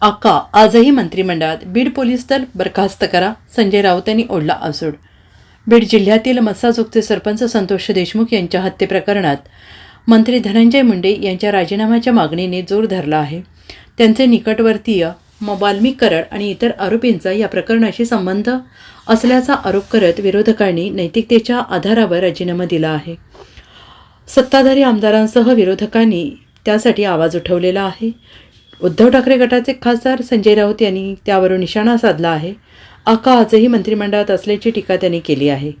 आका आजही मंत्रिमंडळात बीड पोलीस दल बरखास्त करा संजय राऊत यांनी ओढला आसूड. बीड जिल्ह्यातील मस्साजोगचे सरपंच संतोष देशमुख यांच्या हत्येप्रकरणात मंत्री धनंजय मुंडे यांच्या राजीनाम्याच्या मागणीने जोर धरला आहे. त्यांचे निकटवर्तीय म करड आणि इतर आरोपींचा या प्रकरणाशी संबंध असल्याचा आरोप करत विरोधकांनी नैतिकतेच्या आधारावर राजीनामा दिला आहे. सत्ताधारी आमदारांसह विरोधकांनी त्यासाठी आवाज उठवलेला आहे. उद्धव ठाकरे गटाचे खासदार संजय राऊत यांनी त्यावरून निशाणा साधला आहे. आका आजही मंत्रिमंडळात असल्याची टीका त्यांनी केली आहे.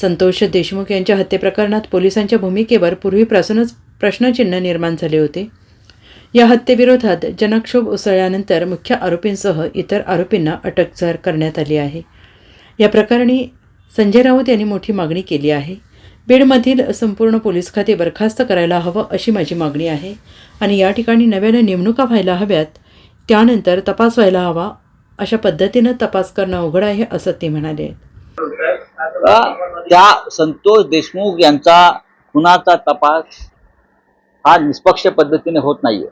संतोष देशमुख यांच्या हत्येप्रकरणात पोलिसांच्या भूमिकेवर पूर्वीपासूनच प्रश्नचिन्ह निर्माण झाले होते. या हत्येविरोधात जनक्षोभ उसळल्यानंतर मुख्य आरोपींसह इतर आरोपींना अटकझार करण्यात आली आहे. या प्रकरणी संजय राऊत यांनी मोठी मागणी केली आहे. बीडमधील संपूर्ण पोलीस खाते बरखास्त करायला हवं अशी माझी मागणी आहे आणि या ठिकाणी नव्याने नेमणुका व्हायला हव्यात त्यानंतर तपास व्हायला हवा अशा पद्धतीनं तपास करणं अवघड आहे असं ते म्हणाले. त्या संतोष देशमुख यांचा खुनाचा तपास हा निष्पक्ष पद्धतीने होत नाहीये.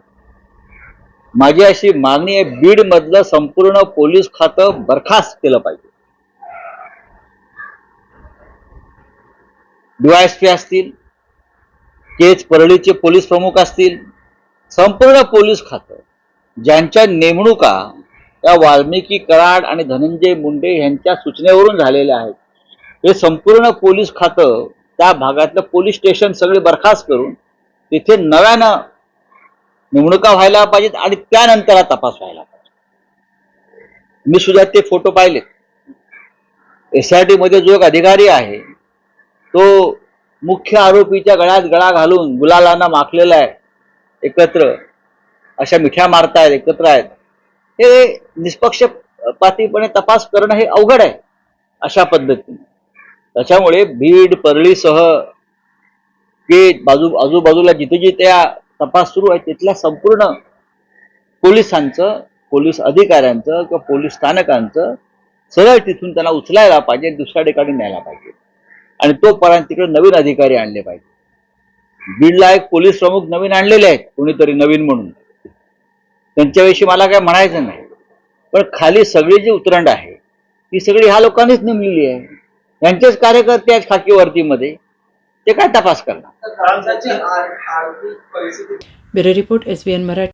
माझी अशी मागणी आहे बीड मधलं संपूर्ण पोलीस खातं बरखास्त केलं पाहिजे. डीवायएसपी असतील केच परळीचे पोलीस प्रमुख असतील संपूर्ण पोलीस खातं ज्यांच्या नेमणुका त्या वाल्मिकी कराड आणि धनंजय मुंडे यांच्या सूचनेवरून झालेल्या आहेत हे संपूर्ण पोलीस खातं त्या भागातलं पोलीस स्टेशन सगळे बरखास्त करून तिथे नव्यानं नेमणुका व्हायला पाहिजेत आणि त्यानंतर हा तपास व्हायला पाहिजे. मी सुद्धा ते फोटो पाहिले. एस आय टी मध्ये जो एक अधिकारी आहे तो मुख्य आरोपीच्या गळ्यात गळा घालून गुलालांना माखलेला आहे एकत्र. अशा मिठ्या मारतायत एकत्र आहेत. हे निष्पक्षपातीपणे तपास करणं हे अवघड आहे अशा पद्धतीने. त्याच्यामुळे बीड परळीसह के बाजू आजूबाजूला जिथे जिथे तपास सुरू आहे तिथल्या संपूर्ण पोलिसांचं पोलीस अधिकाऱ्यांचं किंवा पोलीस स्थानकांचं सरळ तिथून त्यांना उचलायला पाहिजे दुसऱ्या ठिकाणी न्यायला पाहिजे. आणि तोपर्यंत तिकडे नवीन अधिकारी आणले पाहिजे. बीडला एक पोलीस प्रमुख नवीन आणलेले आहेत कोणीतरी नवीन म्हणून. त्यांच्याविषयी मला काय म्हणायचं नाही. पण खाली सगळी जी उतरंड आहे ती सगळी ह्या लोकांनीच नेमलेली आहे. यांचेच कार्यकर्ते आहेत खाकी वर्दीमध्ये ते काय तपास करणार? Bureau report S B N Marathi.